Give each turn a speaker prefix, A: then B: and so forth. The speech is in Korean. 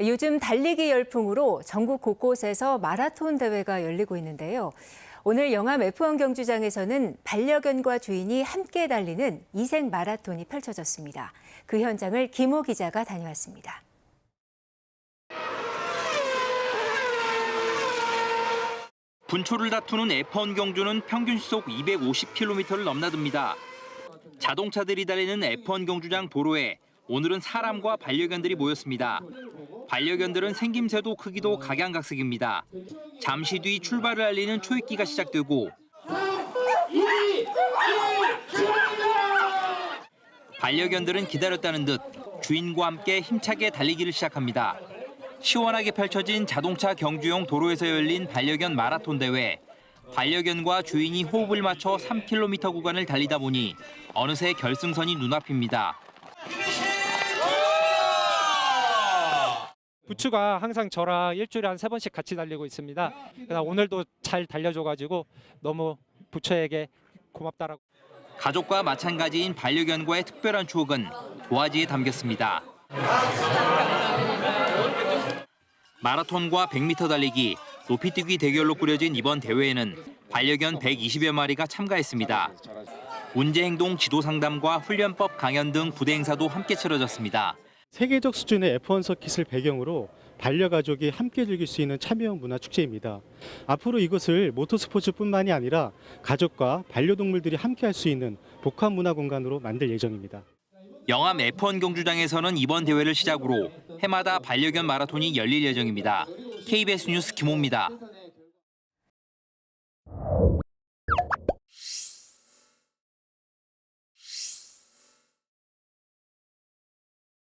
A: 요즘 달리기 열풍으로 전국 곳곳에서 마라톤 대회가 열리고 있는데요. 오늘 영암 F1 경주장에서는 반려견과 주인이 함께 달리는 이색 마라톤이 펼쳐졌습니다. 그 현장을 김호 기자가 다녀왔습니다.
B: 분초를 다투는 F1 경주는 평균 시속 250km를 넘나듭니다. 자동차들이 달리는 F1 경주장 도로에 오늘은 사람과 반려견들이 모였습니다. 반려견들은 생김새도 크기도 각양각색입니다. 잠시 뒤 출발을 알리는 초입기가 시작되고 반려견들은 기다렸다는 듯 주인과 함께 힘차게 달리기를 시작합니다. 시원하게 펼쳐진 자동차 경주용 도로에서 열린 반려견 마라톤 대회. 반려견과 주인이 호흡을 맞춰 3km 구간을 달리다 보니 어느새 결승선이 눈앞입니다.
C: 부추가 항상 저랑 일주일에 한 세 번씩 같이 달리고 있습니다. 오늘도 잘 달려줘가지고 너무 부처에게 고맙다라고.
B: 가족과 마찬가지인 반려견과의 특별한 추억은 도화지에 담겼습니다. 마라톤과 100m 달리기, 높이뛰기 대결로 꾸려진 이번 대회에는 반려견 120여 마리가 참가했습니다. 문제행동 지도 상담과 훈련법 강연 등 부대 행사도 함께 치러졌습니다.
D: 세계적 수준의 F1 서킷을 배경으로 반려가족이 함께 즐길 수 있는 참여형 문화 축제입니다. 앞으로 이것을 모터스포츠뿐만이 아니라 가족과 반려동물들이 함께 할 수 있는 복합 문화 공간으로 만들 예정입니다.
B: 영암 F1 경주장에서는 이번 대회를 시작으로 해마다 반려견 마라톤이 열릴 예정입니다. KBS 뉴스 김호입니다.